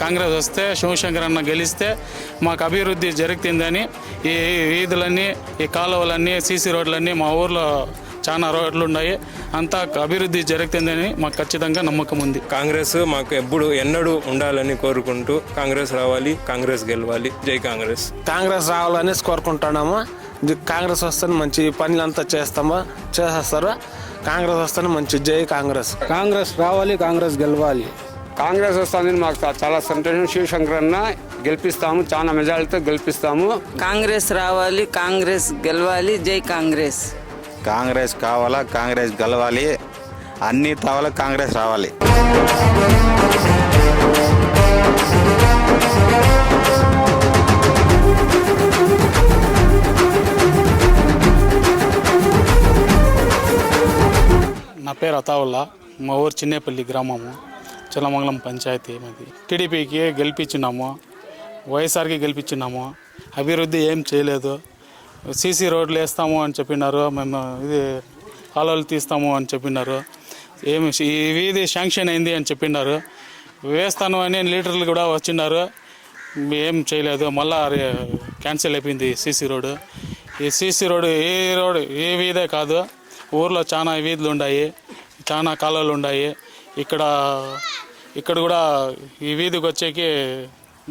కాంగ్రెస్ వస్తే శివశంకర్ అన్న గెలిస్తే మాకు అభివృద్ధి జరుగుతుందని ఈ వీధులన్నీ ఈ కాలువలన్నీ సీసీ రోడ్లన్నీ మా ఊర్లో చాలా రోడ్లు ఉన్నాయి. అంతా అభివృద్ధి జరుగుతుందని మాకు ఖచ్చితంగా నమ్మకం ఉంది. కాంగ్రెస్ మాకు ఎప్పుడు ఎన్నడూ ఉండాలని కోరుకుంటూ కాంగ్రెస్ రావాలి కాంగ్రెస్ గెలవాలి. జై కాంగ్రెస్. కాంగ్రెస్ రావాలనేసి కోరుకుంటున్నాము? కాంగ్రెస్ వస్తే మంచి పనులంతా చేస్తాము? చేసేస్తారు? కాంగ్రెస్ వస్తేనే మంచి. జై కాంగ్రెస్. కాంగ్రెస్ రావాలి కాంగ్రెస్ గెలవాలి. కాంగ్రెస్ వస్తుందని మాకు చాలా సంతోషం. శివశంకర్ అన్న గెలిపిస్తాము చాలా మెజారిటీతో గెలిపిస్తాము. కాంగ్రెస్ రావాలి కాంగ్రెస్ గెలవాలి జై కాంగ్రెస్. కాంగ్రెస్ కావాలా కాంగ్రెస్ గెలవాలి అన్ని తావాలా కాంగ్రెస్ రావాలి. నా పేరు అతావుల్లా. మా ఊరు చిన్నేపల్లి గ్రామము. చిలమంగళం పంచాయతీ మాది టీడీపీకి గెలిపించినాము వైఎస్ఆర్కి గెలిపించినాము అభివృద్ధి ఏం చేయలేదు. సీసీ రోడ్లు వేస్తాము అని చెప్పినారు మేము ఇది కాలువలు తీస్తాము అని చెప్పినారు. ఏమి ఈ వీధి శాంక్షన్ అయింది అని చెప్పినారు. వేస్తాను అని లీటర్లు కూడా వచ్చినారు. ఏం చేయలేదు. మళ్ళా క్యాన్సిల్ అయిపోయింది సీసీ రోడ్డు. ఈ సీసీ రోడ్డు ఏ రోడ్ ఏ వీధే కాదు. ఊర్లో చాలా వీధులు ఉన్నాయి చాలా కాలువలు ఉన్నాయి. ఇక్కడ ఇక్కడ కూడా ఈ వీధికి వచ్చేకి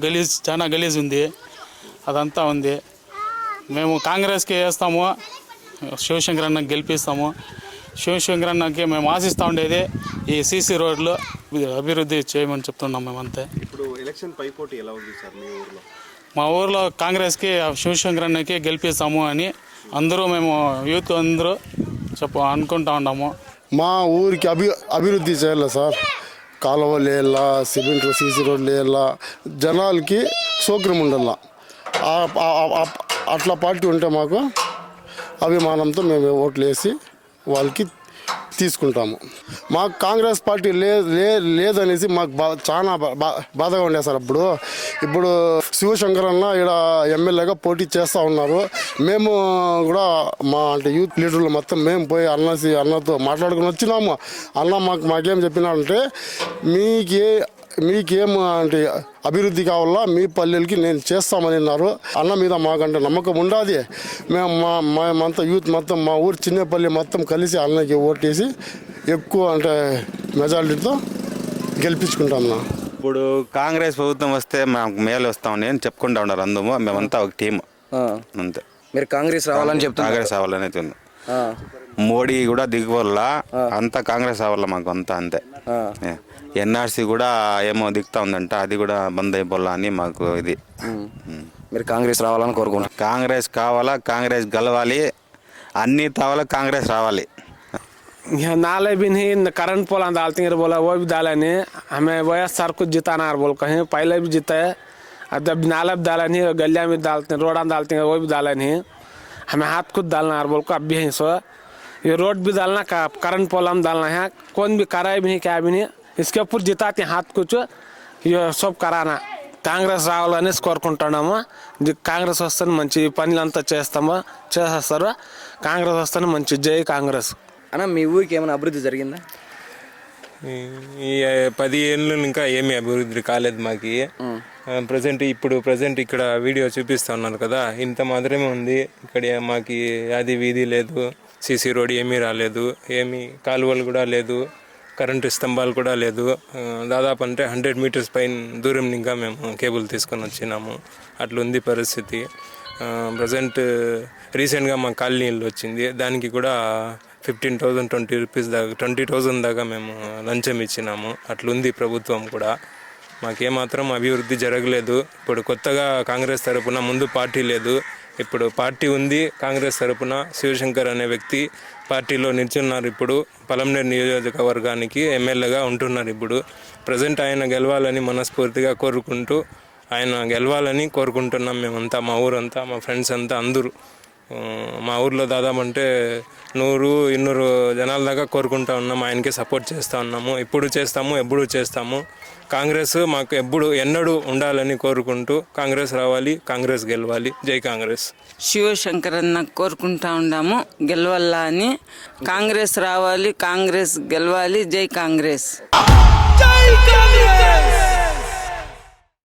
గలీజ్ చాలా గలీజ్ ఉంది. అదంతా ఉంది. మేము కాంగ్రెస్కి వేస్తాము. శివశంకర్ అన్నకి గెలిపిస్తాము. శివశంకర్ అన్నకి మేము ఆశిస్తూ ఉండేది ఈ సీసీ రోడ్లు అభివృద్ధి చేయమని చెప్తున్నాం మేమంతే ఇప్పుడు ఎలక్షన్ పైపోటీ ఎలా ఉంది సార్ మీ ఊర్లో? మా ఊర్లో కాంగ్రెస్కి శివశంకర్ అన్నకి గెలిపిస్తాము అని అందరూ మేము యూత్ అందరూ చెప్ప అనుకుంటా ఉన్నాము. మా ఊరికి అభి అభివృద్ధి చేయాలి సార్? కాలువలు వేయాల సిమెంట్ సీసీ రోడ్లు వేయాల జనాలకి సౌకర్యం ఉండాల. అట్లా పార్టీ ఉంటే మాకు అభిమానంతో మేము ఓట్లు వేసి వాళ్ళకి తీసుకుంటాము. మాకు కాంగ్రెస్ పార్టీ లే లే- లేదనేసి మాకు బా చాలా బా- బా- బాధగా ఉండే సార్ అప్పుడు. ఇప్పుడు శివశంకర్ అన్న ఇక్కడ ఎమ్మెల్యేగా పోటీ చేస్తూ ఉన్నారు. మేము కూడా మా అంటే యూత్ లీడర్లు మొత్తం మేము పోయి అన్నసి అన్నతో మాట్లాడుకుని వచ్చినాము. అన్న మాకు మాకేం చెప్పినాడంటే మీకే మీకేం అంటే అభివృద్ధి కావాలా? మీ పల్లెలకి నేను చేస్తామని అన్నారు అన్న మీద మాకంటే నమ్మకం ఉండాది. మేము మా మేమంతా యూత్ మొత్తం మా ఊరు చిన్నపల్లి మొత్తం కలిసి అన్నకి ఓటేసి ఎక్కువ అంటే మెజారిటీతో గెలిపించుకుంటాం నా ఇప్పుడు కాంగ్రెస్ ప్రభుత్వం వస్తే మాకు మేలు వస్తామని అని చెప్పుకుంటా ఉన్నారు అందము. మేమంతా ఒక టీం అంతే. మీరు కాంగ్రెస్ రావాలని చెప్తున్నారు. కాంగ్రెస్ అవ్వాలనేది ఉంది మోడీ కూడా దిగువల్ల అంతా కాంగ్రెస్ అవ్వాలి మాకు అంతా అంతే ఎన్ఆర్సీ కూడా ఏమో దిగుతా ఉందంట అది కూడా బంద్ అయిపోవాలా అని మాకు ఇది ఉమ్. మీరు కాంగ్రెస్ రావాలని కోరుకుంటున్నారు కాంగ్రెస్ కావాలా కాంగ్రెస్ గెలవాలి అన్ని తావాలా కాంగ్రెస్ రావాలి यहाँ नाले भी नहीं न करंट पोला डालते हैं बोला वो भी डाला नहीं हमें वह सर को जिताना है बोल कहीं पहले भी जीता है और जब नाला भी डाला नहीं गलिया में डालते हैं रोड़ा डालते हैं वो भी डाला नहीं हमें हाथ खुद डालना है बोल को अब भी है सो ये रोड भी डालना का करंट पोला में डालना है कौन भी कराए भी नहीं क्या भी नहीं इसके ऊपर जिताते हैं हाथ कुछ ये सब कराना కాంగ్రెస్ రావాలనేసి కోరుకుంటున్నాము ఇది కాంగ్రెస్ వస్తే మంచి పనులంతా చేస్తాము చేసేస్తారు కాంగ్రెస్ వస్తేనే మంచి జై కాంగ్రెస్ అన్న మీ ఊరికి ఏమైనా అభివృద్ధి జరిగిందా ఈ- ఈ పది ఏళ్ళు ఇంకా ఏమీ అభివృద్ధి కాలేదు మాకి ప్రజెంట్ ఇప్పుడు ప్రజెంట్ ఇక్కడ వీడియో చూపిస్తా ఉన్నారు కదా ఇంత మాత్రమే ఉంది ఇక్కడ మాకి అది వీధి లేదు సీసీ రోడ్ ఏమీ రాలేదు ఏమీ కాలువలు కూడా లేదు కరెంటు స్తంభాలు కూడా లేదు. దాదాపు అంటే హండ్రెడ్ మీటర్స్ పైన దూరం ఇంకా మేము కేబుల్ తీసుకొని వచ్చినాము. అట్లుంది పరిస్థితి. ప్రజెంట్ రీసెంట్గా మా కాలనీ వచ్చింది. దానికి కూడా ఫిఫ్టీన్ థౌజండ్ ట్వంటీ రూపీస్ దాకా ట్వంటీ థౌజండ్ దాకా మేము లంచం ఇచ్చినాము. అట్లుంది ప్రభుత్వం కూడా. మాకేమాత్రం అభివృద్ధి జరగలేదు. ఇప్పుడు కొత్తగా కాంగ్రెస్ తరపున ముందు పార్టీ లేదు. ఇప్పుడు పార్టీ ఉంది కాంగ్రెస్ తరపున శివశంకర్ అనే వ్యక్తి పార్టీలో నిల్చున్నారు ఇప్పుడు. పలంనేరు నియోజకవర్గానికి ఎమ్మెల్యేగా ఉంటున్నారు ఇప్పుడు. ప్రజెంట్ ఆయన గెలవాలని మనస్ఫూర్తిగా కోరుకుంటూ ఆయన గెలవాలని కోరుకుంటున్నాం మేమంతా మా ఊరంతా మా ఫ్రెండ్స్ అంతా అందరూ. మా ఊర్లో దాదాపు అంటే నూరు ఇన్నూరు జనాల దాకా కోరుకుంటా ఉన్నాం ఆయనకే సపోర్ట్ చేస్తూ ఉన్నాము. ఇప్పుడు చేస్తాము ఎప్పుడు చేస్తాము. కాంగ్రెస్ మాకు ఎప్పుడు ఎన్నడూ ఉండాలని కోరుకుంటూ కాంగ్రెస్ రావాలి కాంగ్రెస్ గెలవాలి. జై కాంగ్రెస్. శివశంకర్ అన్న కోరుకుంటా ఉన్నాము గెలవల్లా అని. కాంగ్రెస్ రావాలి కాంగ్రెస్ గెలవాలి జై కాంగ్రెస్. జై కాంగ్రెస్!